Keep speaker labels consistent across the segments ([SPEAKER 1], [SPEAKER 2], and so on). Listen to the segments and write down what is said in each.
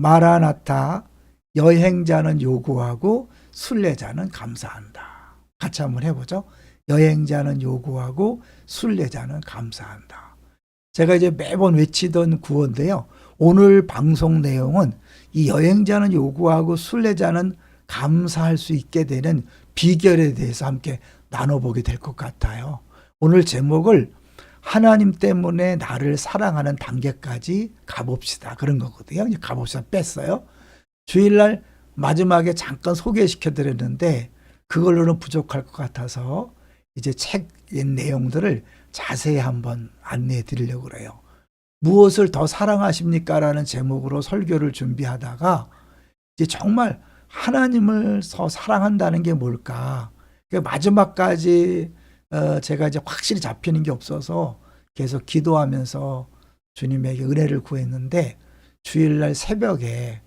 [SPEAKER 1] 마라나타 여행자는 요구하고 순례자는 감사한다. 같이 한번 해보죠. 여행자는 요구하고 순례자는 감사한다. 제가 이제 매번 외치던 구호인데요. 오늘 방송 내용은 이 여행자는 요구하고 순례자는 감사할 수 있게 되는 비결에 대해서 함께 나눠보게 될 것 같아요. 오늘 제목을 하나님 때문에 나를 사랑하는 단계까지 가봅시다. 그런 거거든요. 이제 가봅시다. 뺐어요. 주일날 마지막에 잠깐 소개시켜 드렸는데 그걸로는 부족할 것 같아서 이제 책 내용들을 자세히 한번 안내해 드리려고 그래요. 무엇을 더 사랑하십니까? 라는 제목으로 설교를 준비하다가 이제 정말 하나님을 더 사랑한다는 게 뭘까? 그 마지막까지 어, 제가 이제 확실히 잡히는 게 없어서 계속 기도하면서 주님에게 은혜를 구했는데 주일날 새벽에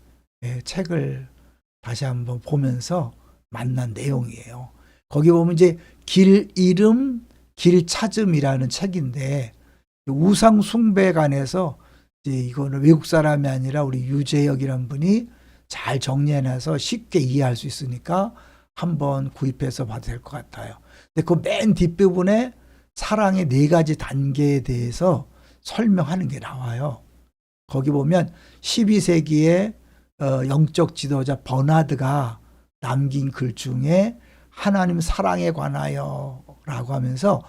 [SPEAKER 1] 예, 책을 다시 한번 보면서 만난 내용이에요. 거기 보면 이제 길 이름 길 찾음이라는 책인데 우상 이제 이거는 외국 사람이 아니라 우리 유재혁이란 분이 잘 정리해놔서 쉽게 이해할 수 있으니까 한번 구입해서 봐도 될 것 같아요. 근데 그 맨 뒷부분에 사랑의 네 가지 단계에 대해서 설명하는 게 나와요. 거기 보면 12세기에 어, 영적 지도자 버나드가 남긴 글 중에 하나님 사랑에 관하여 라고 하면서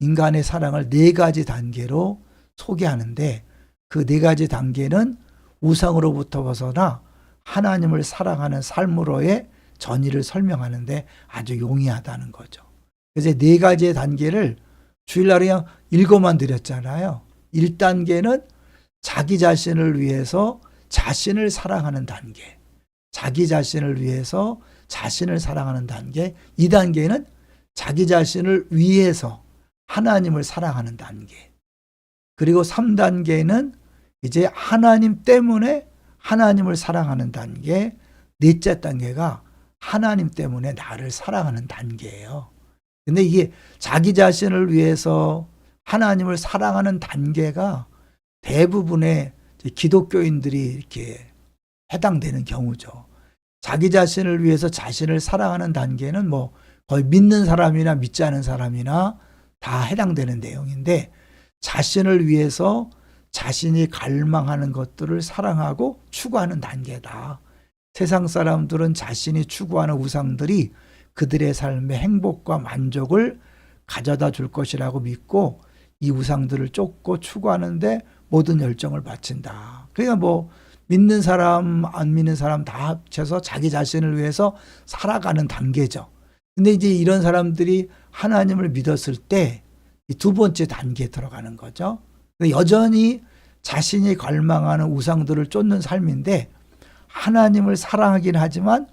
[SPEAKER 1] 인간의 사랑을 네 가지 단계로 소개하는데 그 네 가지 단계는 우상으로부터 벗어나 하나님을 사랑하는 삶으로의 전의를 설명하는데 아주 용이하다는 거죠. 그래서 네 가지의 단계를 주일날에 그냥 읽어만 드렸잖아요. 1단계는 자기 자신을 위해서 자신을 사랑하는 단계. 자기 자신을 위해서 자신을 사랑하는 단계. 2단계는 자기 자신을 위해서 하나님을 사랑하는 단계. 그리고 3단계는 이제 하나님 때문에 하나님을 사랑하는 단계. 넷째 단계가 하나님 때문에 나를 사랑하는 단계예요. 근데 이게 자기 자신을 위해서 하나님을 사랑하는 단계가 대부분의 기독교인들이 이렇게 해당되는 경우죠. 자기 자신을 위해서 자신을 사랑하는 단계는 뭐 거의 믿는 사람이나 믿지 않은 사람이나 다 해당되는 내용인데 자신을 위해서 자신이 갈망하는 것들을 사랑하고 추구하는 단계다. 세상 사람들은 자신이 추구하는 우상들이 그들의 삶의 행복과 만족을 가져다 줄 것이라고 믿고 이 우상들을 쫓고 추구하는데 모든 열정을 바친다. 그러니까 뭐 믿는 사람, 안 믿는 사람 다 합쳐서 자기 자신을 위해서 살아가는 단계죠. 근데 이제 이런 사람들이 하나님을 믿었을 때이두 번째 단계에 들어가는 거죠. 근데 여전히 자신이 갈망하는 우상들을 쫓는 삶인데 하나님을 사랑하긴 하지만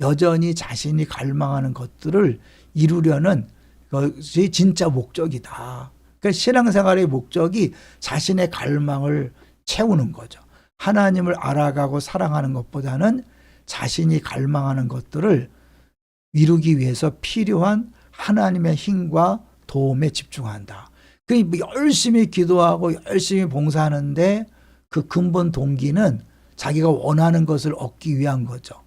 [SPEAKER 1] 여전히 자신이 갈망하는 것들을 이루려는 것이 진짜 목적이다. 그러니까 신앙생활의 목적이 자신의 갈망을 채우는 거죠. 하나님을 알아가고 사랑하는 것보다는 자신이 갈망하는 것들을 이루기 위해서 필요한 하나님의 힘과 도움에 집중한다. 그 열심히 기도하고 열심히 봉사하는데 그 근본 동기는 자기가 원하는 것을 얻기 위한 거죠.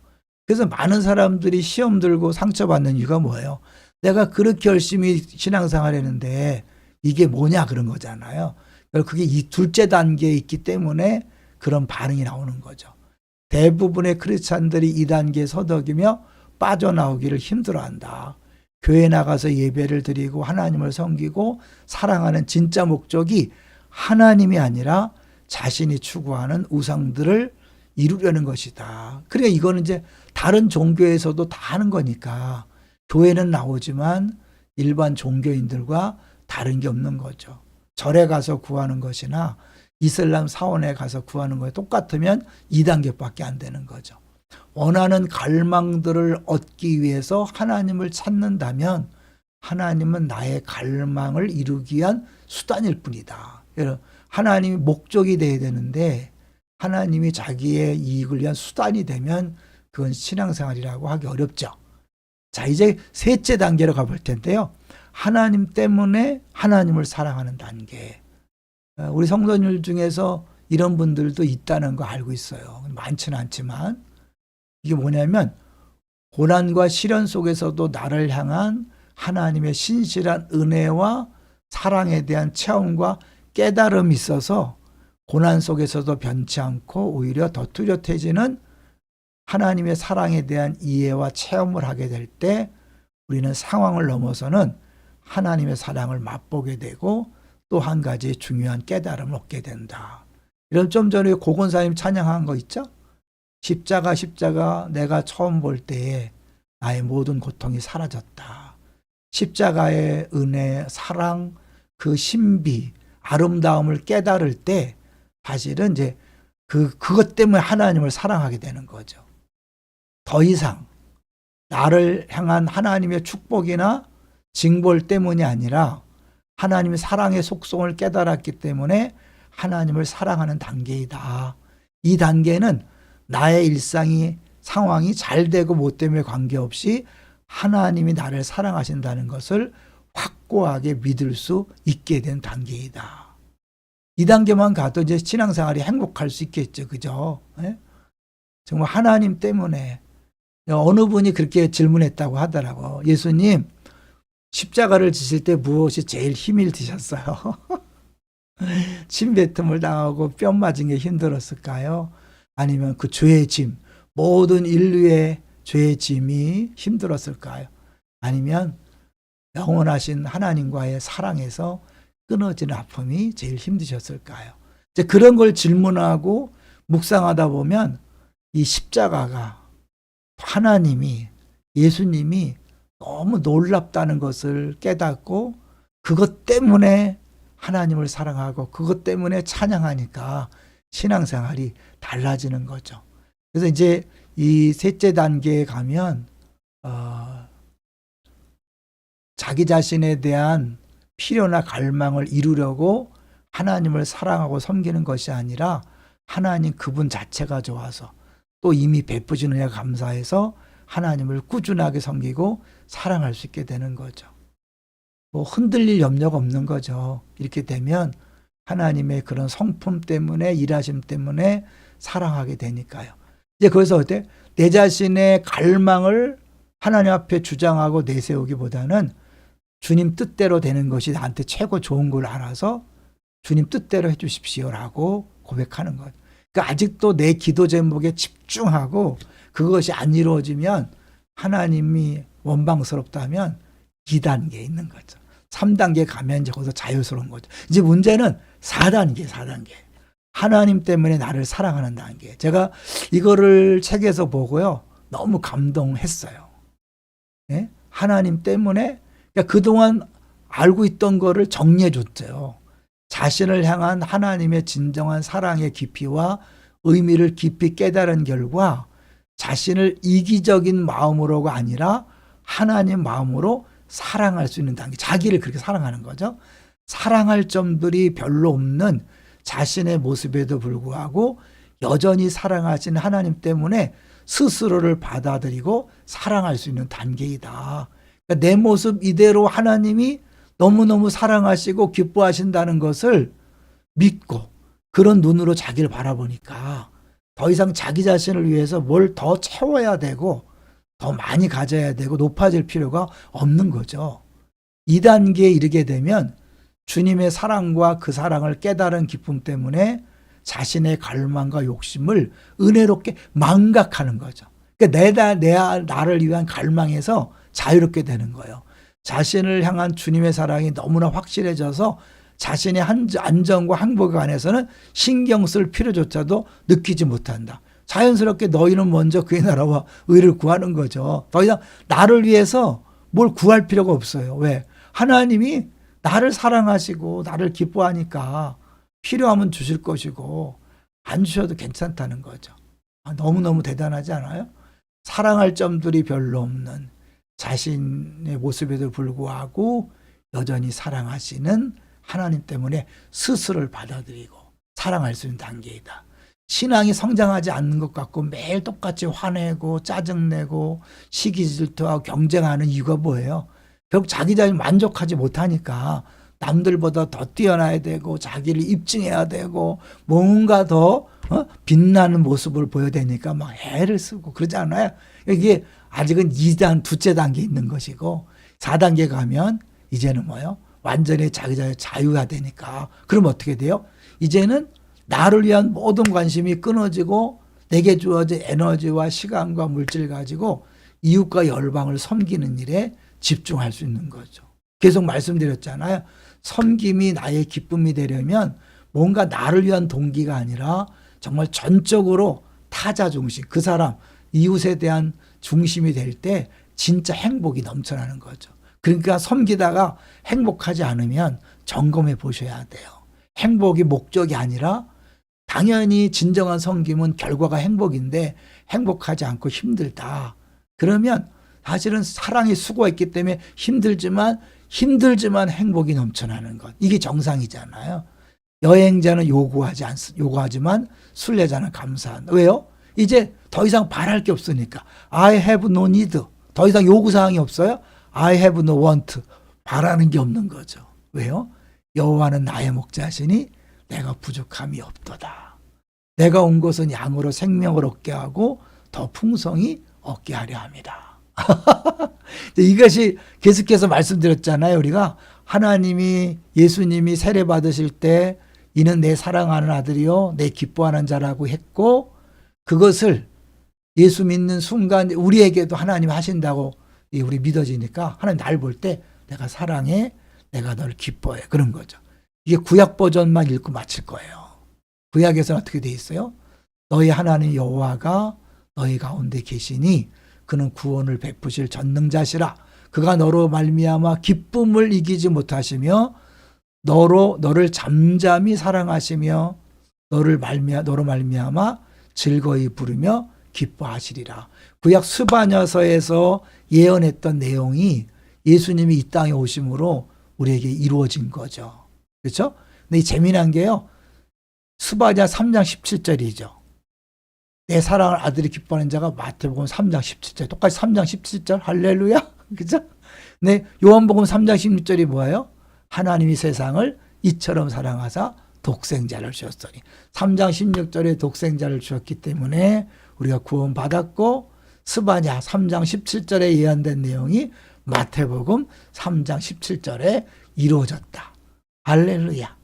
[SPEAKER 1] 그래서 많은 사람들이 시험 들고 상처받는 이유가 뭐예요? 내가 그렇게 열심히 신앙생활 했는데 이게 뭐냐 그런 거잖아요. 그게 이 둘째 단계에 있기 때문에 그런 반응이 나오는 거죠. 대부분의 크리스찬들이 이 단계에 서덕이며 빠져나오기를 힘들어한다. 교회 나가서 예배를 드리고 하나님을 섬기고 사랑하는 진짜 목적이 하나님이 아니라 자신이 추구하는 우상들을 이루려는 것이다. 그러니까 이거는 이제 다른 종교에서도 다 하는 거니까 교회는 나오지만 일반 종교인들과 다른 게 없는 거죠. 절에 가서 구하는 것이나 이슬람 사원에 가서 구하는 거에 똑같으면 2단계밖에 안 되는 거죠. 원하는 갈망들을 얻기 위해서 하나님을 찾는다면 하나님은 나의 갈망을 이루기 위한 수단일 뿐이다. 하나님이 목적이 돼야 되는데 하나님이 자기의 이익을 위한 수단이 되면 그건 신앙생활이라고 하기 어렵죠. 자, 이제 셋째 단계로 가볼 텐데요. 하나님 때문에 하나님을 사랑하는 단계. 어, 우리 성도들 중에서 이런 분들도 있다는 거 알고 있어요. 많지는 않지만 이게 뭐냐면 고난과 시련 속에서도 나를 향한 하나님의 신실한 은혜와 사랑에 대한 체험과 깨달음이 있어서 고난 속에서도 변치 않고 오히려 더 뚜렷해지는 하나님의 사랑에 대한 이해와 체험을 하게 될 때 우리는 상황을 넘어서는 하나님의 사랑을 맛보게 되고 또 한 가지 중요한 깨달음을 얻게 된다. 이런 좀 전에 고건사님 찬양한 거 있죠? 십자가 십자가 내가 처음 볼 때에 나의 모든 고통이 사라졌다. 십자가의 은혜, 사랑, 그 신비, 아름다움을 깨달을 때 사실은 이제 그 그것 때문에 하나님을 사랑하게 되는 거죠. 더 이상 나를 향한 하나님의 축복이나 징벌 때문이 아니라 하나님의 사랑의 속성을 깨달았기 때문에 하나님을 사랑하는 단계이다. 이 단계는 나의 일상이 상황이 잘 되고 못 됨에 관계없이 하나님이 나를 사랑하신다는 것을 확고하게 믿을 수 있게 된 단계이다. 이 단계만 가도 이제 신앙생활이 행복할 수 있겠죠. 그죠? 예? 정말 하나님 때문에 어느 분이 그렇게 질문했다고 하더라고. 예수님, 십자가를 지실 때 무엇이 제일 힘을 드셨어요? 침뱉음을 당하고 뺨 맞은 게 힘들었을까요? 아니면 그 죄의 짐, 모든 인류의 죄의 짐이 힘들었을까요? 아니면 영원하신 하나님과의 사랑에서 끊어지는 아픔이 제일 힘드셨을까요? 이제 그런 걸 질문하고 묵상하다 보면 이 십자가가 하나님이 예수님이 너무 놀랍다는 것을 깨닫고 그것 때문에 하나님을 사랑하고 그것 때문에 찬양하니까 신앙생활이 달라지는 거죠. 그래서 이제 이 셋째 단계에 가면 어, 자기 자신에 대한 필요나 갈망을 이루려고 하나님을 사랑하고 섬기는 것이 아니라 하나님 그분 자체가 좋아서 또 이미 베푸신 은혜 감사해서 하나님을 꾸준하게 섬기고 사랑할 수 있게 되는 거죠. 뭐 흔들릴 염려가 없는 거죠. 이렇게 되면 하나님의 그런 성품 때문에 일하심 때문에 사랑하게 되니까요. 이제 그래서 어때? 내 자신의 갈망을 하나님 앞에 주장하고 내세우기보다는 주님 뜻대로 되는 것이 나한테 최고 좋은 걸 알아서 주님 뜻대로 해주십시오라고 고백하는 것. 그러니까 아직도 내 기도 제목에 집중하고 그것이 안 이루어지면 하나님이 원방스럽다면 2단계에 있는 거죠. 3단계 가면 이제 거기서 자유스러운 거죠. 이제 문제는 4단계, 4단계. 하나님 때문에 나를 사랑하는 단계. 제가 이거를 책에서 보고요. 너무 감동했어요. 예? 하나님 때문에 그러니까 그동안 알고 있던 거를 정리해 줬죠. 자신을 향한 하나님의 진정한 사랑의 깊이와 의미를 깊이 깨달은 결과 자신을 이기적인 마음으로가 아니라 하나님 마음으로 사랑할 수 있는 단계. 자기를 그렇게 사랑하는 거죠. 사랑할 점들이 별로 없는 자신의 모습에도 불구하고 여전히 사랑하시는 하나님 때문에 스스로를 받아들이고 사랑할 수 있는 단계이다. 그러니까 내 모습 이대로 하나님이 너무너무 사랑하시고 기뻐하신다는 것을 믿고 그런 눈으로 자기를 바라보니까 더 이상 자기 자신을 위해서 뭘 더 채워야 되고 더 많이 가져야 되고 높아질 필요가 없는 거죠. 2단계에 이르게 되면 주님의 사랑과 그 사랑을 깨달은 기쁨 때문에 자신의 갈망과 욕심을 은혜롭게 망각하는 거죠. 그러니까 내다 내 나를 위한 갈망에서 자유롭게 되는 거예요. 자신을 향한 주님의 사랑이 너무나 확실해져서 자신의 안정과 행복에 관해서는 신경 쓸 필요조차도 느끼지 못한다. 자연스럽게 너희는 먼저 그의 나라와 의를 구하는 거죠. 더 이상 나를 위해서 뭘 구할 필요가 없어요. 왜? 하나님이 나를 사랑하시고 나를 기뻐하니까 필요하면 주실 것이고 안 주셔도 괜찮다는 거죠. 아, 너무너무 대단하지 않아요? 사랑할 점들이 별로 없는 자신의 모습에도 불구하고 여전히 사랑하시는 하나님 때문에 스스로를 받아들이고 사랑할 수 있는 단계이다. 신앙이 성장하지 않는 것 같고 매일 똑같이 화내고 짜증내고 시기 질투하고 경쟁하는 이유가 뭐예요? 결국 자기 자신 만족하지 못하니까 남들보다 더 뛰어나야 되고 자기를 입증해야 되고 뭔가 더 어? 빛나는 모습을 보여야 되니까 막 애를 쓰고 그러지 않아요? 이게 아직은 2단 두째 단계 있는 것이고 4단계 가면 이제는 뭐요? 완전히 자기 자유 자유가 되니까 그럼 어떻게 돼요? 이제는 나를 위한 모든 관심이 끊어지고 내게 주어진 에너지와 시간과 물질 가지고 이웃과 열방을 섬기는 일에 집중할 수 있는 거죠. 계속 말씀드렸잖아요. 섬김이 나의 기쁨이 되려면 뭔가 나를 위한 동기가 아니라 정말 전적으로 타자 중심, 그 사람, 이웃에 대한 중심이 될 때 진짜 행복이 넘쳐나는 거죠. 그러니까 섬기다가 행복하지 않으면 점검해 보셔야 돼요. 행복이 목적이 아니라 당연히 진정한 섬김은 결과가 행복인데 행복하지 않고 힘들다. 그러면 사실은 사랑이 수고했기 때문에 힘들지만 힘들지만 행복이 넘쳐나는 것. 이게 정상이잖아요. 여행자는 요구하지 않, 요구하지만 순례자는 감사한다. 왜요? 이제 더 이상 바랄 게 없으니까. I have no need. 더 이상 요구 사항이 없어요. I have no want. 바라는 게 없는 거죠. 왜요? 여호와는 나의 목자시니 내가 부족함이 없도다. 내가 온 것은 양으로 생명을 얻게 하고 더 풍성히 얻게 하려 합니다. 이것이 계속해서 말씀드렸잖아요. 우리가 하나님이 예수님이 세례 받으실 때 이는 내 사랑하는 아들이요 내 기뻐하는 자라고 했고 그것을 예수 믿는 순간 우리에게도 하나님 하신다고 이 우리 믿어지니까 하나님 날 볼 때 내가 사랑해 내가 널 기뻐해 그런 거죠. 이게 구약 버전만 읽고 마칠 거예요. 구약에서는 어떻게 돼 있어요? 너희 하나님 여호와가 너희 가운데 계시니 그는 구원을 베푸실 전능자시라. 그가 너로 말미암아 기쁨을 이기지 못하시며 너로 너를 잠잠히 사랑하시며 너를 말미암 너로 말미암아 즐거이 부르며 기뻐하시리라. 구약 스바냐서에서 예언했던 내용이 예수님이 이 땅에 오심으로 우리에게 이루어진 거죠. 그렇죠? 근데 이 재미난 게요. 스바냐 3장 17절이죠. 내 사랑을 아들이 기뻐하는 자가 마태복음 3장 17절 똑같이 3장 17절 할렐루야 그죠? 네 요한복음 3장 16절이 뭐예요? 하나님이 세상을 이처럼 사랑하사 독생자를 주었으니 3장 16절에 독생자를 주었기 때문에 우리가 구원받았고 스바냐 3장 17절에 예언된 내용이 마태복음 3장 17절에 이루어졌다. 할렐루야.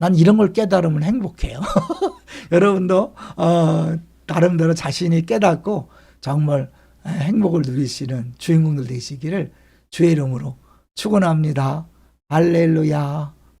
[SPEAKER 1] 난 이런 걸 깨달으면 행복해요. 여러분도 어, 나름대로 자신이 깨닫고 정말 행복을 누리시는 주인공들 되시기를 주의 이름으로 축원합니다. 할렐루야.